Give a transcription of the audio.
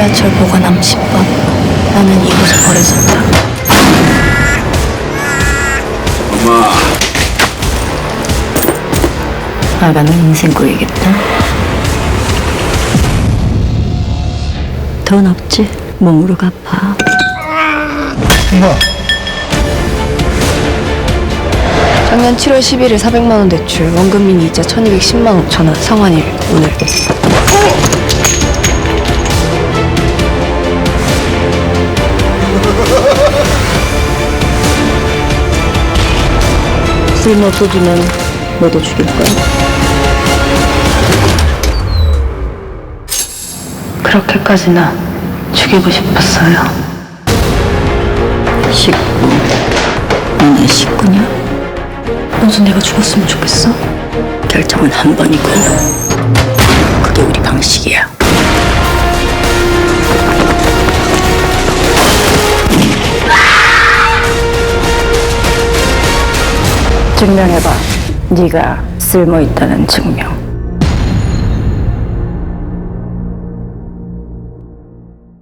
지하철 보관함 10번. 나는 이곳에 버려졌다. 엄마 아가는 인생 꿀이겠다. 돈 없지? 몸으로 갚아. 작년 7월 11일 400만 원 대출, 원금민 이자 1210만 5천 원, 성환일 오늘. 쓸모 소주는 너도 죽일 거야. 그렇게까지나 죽이고 싶었어요. 식구. 너네 식구냐? 너도 내가 죽었으면 좋겠어? 결정은 한 번이고 그게 우리 방식이야. 증명해봐. 네가 쓸모 있다는 증명.